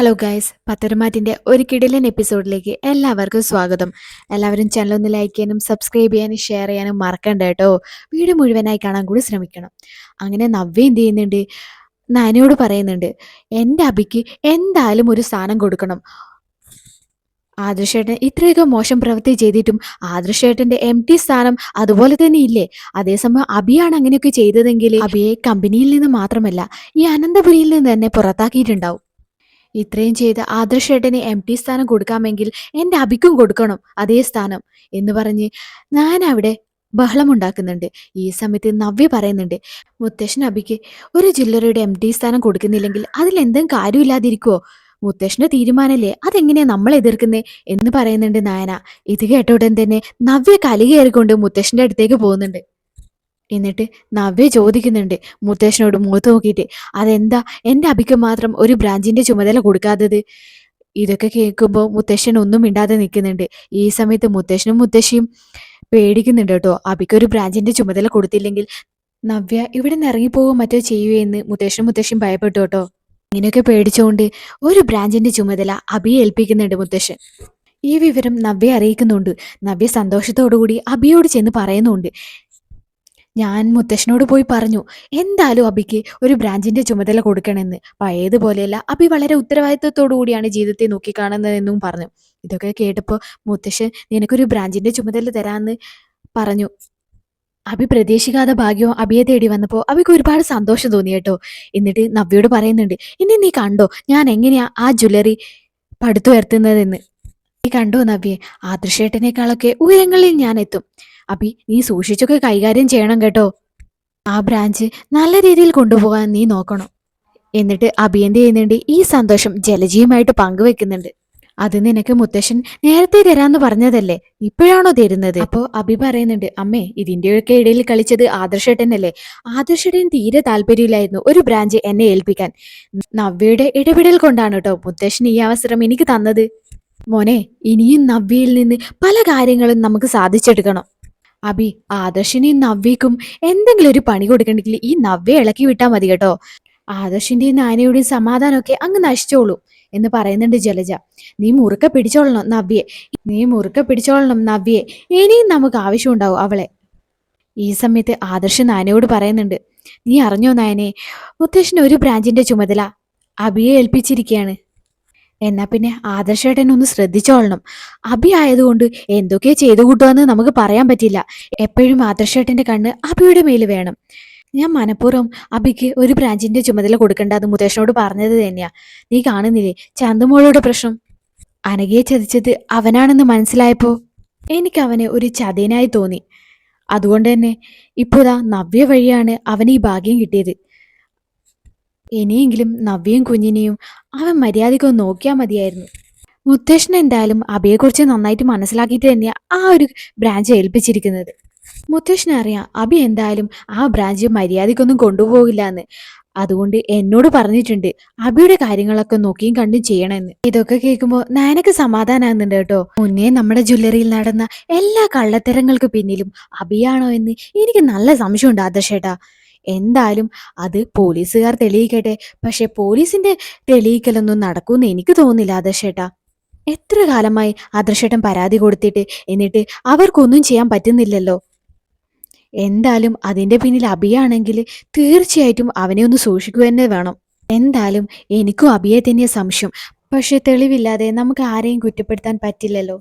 Hello guys പത്തരമാറ്റിന്റെ ഒരു കിടിലൻ എപ്പിസോഡിലേക്ക് എല്ലാവർക്കും സ്വാഗതം. എല്ലാവരും ചാനൽ ഒന്ന് ലൈക്ക് ചെയ്യാനും സബ്സ്ക്രൈബ് ചെയ്യാനും ഷെയർ ചെയ്യാനും മറക്കണ്ട കേട്ടോ. വീഡിയോ മുഴുവനായി കാണാൻ കൂടി ശ്രമിക്കണം. അങ്ങനെ നവ്യ എന്ത് ചെയ്യുന്നുണ്ട്? നാനയോട് പറയുന്നുണ്ട് എന്റെ അബിക്ക് എന്തായാലും ഒരു സ്ഥാനം കൊടുക്കണം. ആദർശേട്ടൻ ഇത്രയൊക്കെ മോശം പ്രവൃത്തി ചെയ്തിട്ടും ആദർശേട്ടന്റെ എം ടി സ്ഥാനം അതുപോലെ തന്നെ ഇല്ലേ? അതേസമയം അബിയാണ് അങ്ങനെയൊക്കെ ചെയ്തതെങ്കിൽ അബിയെ കമ്പനിയിൽ നിന്ന് മാത്രമല്ല ഈ അനന്തപുരിയിൽ നിന്ന് തന്നെ പുറത്താക്കിയിട്ടുണ്ടാവും. ഇത്രയും ചെയ്ത് ആദർശേട്ടന് എം ടി സ്ഥാനം കൊടുക്കാമെങ്കിൽ എന്റെ അഭിക്കും കൊടുക്കണം അതേ സ്ഥാനം എന്ന് പറഞ്ഞ് ഞാൻ അവിടെ ബഹളമുണ്ടാക്കുന്നുണ്ട്. ഈ സമയത്ത് നവ്യ പറയുന്നുണ്ട് മുത്തശ്ശൻ അഭിക്ക് ഒരു ജില്ലറയുടെ എം ടി സ്ഥാനം കൊടുക്കുന്നില്ലെങ്കിൽ അതിൽ എന്തെങ്കിലും കാര്യമില്ലാതിരിക്കുവോ? മുത്തശ്ശന്റെ തീരുമാനല്ലേ അതെങ്ങനെയാ നമ്മൾ എതിർക്കുന്നേ? എന്ന് പറയുന്നുണ്ട് നായന. ഇത് കേട്ട ഉടൻ തന്നെ നവ്യ കലികയറിക്കൊണ്ട് മുത്തശ്ശന്റെ അടുത്തേക്ക് പോകുന്നുണ്ട്. എന്നിട്ട് നവ്യ ചോദിക്കുന്നുണ്ട് മുത്തശ്ശനോട് മുഖത്ത് നോക്കിയിട്ട് അതെന്താ? എന്റെ അഭിക്ക് മാത്രം ഒരു ബ്രാഞ്ചിന്റെ ചുമതല കൊടുക്കാത്തത്? ഇതൊക്കെ കേൾക്കുമ്പോൾ മുത്തശ്ശൻ ഒന്നും മിണ്ടാതെ നിൽക്കുന്നുണ്ട്. ഈ സമയത്ത് മുത്തശ്ശനും മുത്തശ്ശിയും പേടിക്കുന്നുണ്ട് കേട്ടോ. അബിക്ക് ഒരു ബ്രാഞ്ചിന്റെ ചുമതല കൊടുത്തില്ലെങ്കിൽ നവ്യ ഇവിടെ നിന്ന് ഇറങ്ങിപ്പോകും മറ്റോ ചെയ്യുമെന്ന് മുത്തശ്ശനും മുത്തശ്ശിയും ഭയപ്പെട്ടു കേട്ടോ. ഇങ്ങനെയൊക്കെ പേടിച്ചുകൊണ്ട് ഒരു ബ്രാഞ്ചിന്റെ ചുമതല അബിയെ ഏൽപ്പിക്കുന്നുണ്ട് മുത്തശ്ശൻ. ഈ വിവരം നവ്യ അറിയിക്കുന്നുണ്ട്. നവ്യ സന്തോഷത്തോടുകൂടി അബിയോട് ചെന്ന് പറയുന്നുണ്ട്. ഞാൻ മുത്തശ്ശനോട് പോയി പറഞ്ഞു എന്തായാലും അബിക്ക് ഒരു ബ്രാഞ്ചിന്റെ ചുമതല കൊടുക്കണമെന്ന്. പഴയതുപോലെയല്ല അബി വളരെ ഉത്തരവാദിത്വത്തോടു കൂടിയാണ് ജീവിതത്തെ നോക്കിക്കാണുന്നതെന്നും പറഞ്ഞു. ഇതൊക്കെ കേട്ടപ്പോൾ മുത്തശ്ശൻ നിനക്കൊരു ബ്രാഞ്ചിന്റെ ചുമതല തരാമെന്ന് പറഞ്ഞു. അബി പ്രതീക്ഷിക്കാതെ ഭാഗ്യവും അബിയെ തേടി വന്നപ്പോൾ അബിക്ക് ഒരുപാട് സന്തോഷം തോന്നി കേട്ടോ. എന്നിട്ട് നവ്യോട് പറയുന്നുണ്ട് ഇനി നീ കണ്ടോ ഞാൻ എങ്ങനെയാ ആ ജ്വല്ലറി പടുത്തുയർത്തുന്നതെന്ന്? നീ കണ്ടോ നവ്യെ ആദർശേട്ടനേക്കാളൊക്കെ ഉയരങ്ങളിൽ ഞാൻ എത്തും. അബി നീ സൂക്ഷിച്ചൊക്കെ കൈകാര്യം ചെയ്യണം കേട്ടോ. ആ ബ്രാഞ്ച് നല്ല രീതിയിൽ കൊണ്ടുപോകാൻ നീ നോക്കണം. എന്നിട്ട് അബി എന്ത് ചെയ്യുന്നുണ്ട്? ഈ സന്തോഷം ജലജിയുമായിട്ട് പങ്കുവെക്കുന്നുണ്ട്. അത് നിനക്ക് മുത്തശ്ശൻ നേരത്തെ തരാന്ന് പറഞ്ഞതല്ലേ? ഇപ്പോഴാണോ തരുന്നത്? അപ്പോ അഭി പറയുന്നുണ്ട് അമ്മേ ഇതിന്റെയൊക്കെ ഇടയിൽ കളിച്ചത് ആദർശേട്ടനല്ലേ? ആദർശേട്ടൻ തീരെ താല്പര്യമില്ലായിരുന്നു ഒരു ബ്രാഞ്ച് എന്നെ ഏൽപ്പിക്കാൻ. നവ്യയുടെ ഇടപെടൽ കൊണ്ടാണ് കേട്ടോ മുത്തശ്ശൻ ഈ അവസരം എനിക്ക് തന്നത്. മോനെ ഇനിയും നവ്യയിൽ നിന്ന് പല കാര്യങ്ങളും നമുക്ക് സാധിച്ചെടുക്കണം. അബി ആദർശിനെയും നവ്യക്കും എന്തെങ്കിലും ഒരു പണി കൊടുക്കണമെങ്കിൽ ഈ നവ്യ ഇളക്കി വിട്ടാൽ മതി കേട്ടോ. ആദർശിന്റെയും നാനയുടെയും സമാധാനമൊക്കെ അങ്ങ് നശിച്ചോളൂ എന്ന് പറയുന്നുണ്ട് ജലജ. നീ മുറുക്ക പിടിച്ചോളണം നവ്യെ. നീ മുറുക്ക പിടിച്ചോളണം നവ്യെ. ഇനിയും നമുക്ക് ആവശ്യമുണ്ടാവും അവളെ. ഈ സമയത്ത് ആദർശ് നാനയോട് പറയുന്നുണ്ട്. നീ അറിഞ്ഞോ നായനെ? മുത്തശ്ശന് ഒരു ബ്രാഞ്ചിന്റെ ചുമതല. അബിയെ ഏൽപ്പിച്ചിരിക്കുകയാണ്. എന്നാ പിന്നെ ആദർശേട്ടൻ ഒന്ന് ശ്രദ്ധിച്ചോളണം. അബി ആയതുകൊണ്ട് എന്തൊക്കെ ചെയ്തു കൂട്ടുമെന്ന് നമുക്ക് പറയാൻ പറ്റില്ല. എപ്പോഴും ആദർശേട്ടന്റെ കണ്ണ് അബിയുടെ മേൽ വേണം. ഞാൻ മനഃപൂർവം അബിക്ക് ഒരു ബ്രാഞ്ചിന്റെ ചുമതല കൊടുക്കണ്ട അത് മുതേഷനോട് പറഞ്ഞത് തന്നെയാ. നീ കാണുന്നില്ലേ ചന്തുമോളോട് പ്രശ്നം? അനഘയെ ചതിച്ചത് അവനാണെന്ന് മനസ്സിലായപ്പോ എനിക്ക് അവനെ ഒരു ചതിയനായി തോന്നി. അതുകൊണ്ട് തന്നെ ഇപ്പോഴാ നവ്യ വഴിയാണ് അവന് ഈ ഭാഗ്യം കിട്ടിയത്. ഇനിയെങ്കിലും നവ്യയും കുഞ്ഞിനെയും അവൻ മര്യാദയ്ക്ക് നോക്കിയാൽ മതിയായിരുന്നു. മുത്തശ്ശൻ എന്തായാലും അബിയെക്കുറിച്ച് നന്നായിട്ട് മനസ്സിലാക്കിയിട്ട് തന്നെയാണ് ആ ഒരു ബ്രാഞ്ച് ഏൽപ്പിച്ചിരിക്കുന്നത്. മുത്തശ്ശന് അറിയാം അബി എന്തായാലും ആ ബ്രാഞ്ച് മര്യാദയ്ക്കൊന്നും കൊണ്ടുപോകില്ല എന്ന് അതുകൊണ്ട് എന്നോട് പറഞ്ഞിട്ടുണ്ട് അബിയുടെ കാര്യങ്ങളൊക്കെ നോക്കിയും കണ്ടും ചെയ്യണമെന്ന്. ഇതൊക്കെ കേൾക്കുമ്പോൾ നാനക്ക് സമാധാനമാകുന്നുണ്ട് കേട്ടോ. മുന്നേ നമ്മുടെ ജ്വല്ലറിയിൽ നടന്ന എല്ലാ കള്ളത്തരങ്ങൾക്ക് പിന്നിലും അബിയാണോ എന്ന് എനിക്ക് നല്ല സംശയമുണ്ട് ആദർശേട്ടാ. എന്തായാലും അത് പോലീസുകാർ തെളിയിക്കട്ടെ. പക്ഷെ പോലീസിന്റെ തെളിയിക്കലൊന്നും നടക്കുമെന്ന് എനിക്ക് തോന്നുന്നില്ല ആദർശേട്ടാ. എത്ര കാലമായി ആദർശേട്ടൻ പരാതി കൊടുത്തിട്ട് എന്നിട്ട് അവർക്കൊന്നും ചെയ്യാൻ പറ്റുന്നില്ലല്ലോ. എന്തായാലും അതിന്റെ പിന്നിൽ അബിയാണെങ്കിൽ തീർച്ചയായിട്ടും അവനെ ഒന്ന് സൂക്ഷിക്കുക തന്നെ വേണം. എന്തായാലും എനിക്കും അബിയെ തന്നെയാ സംശയം. പക്ഷെ തെളിവില്ലാതെ നമുക്ക് ആരെയും കുറ്റപ്പെടുത്താൻ പറ്റില്ലല്ലോ.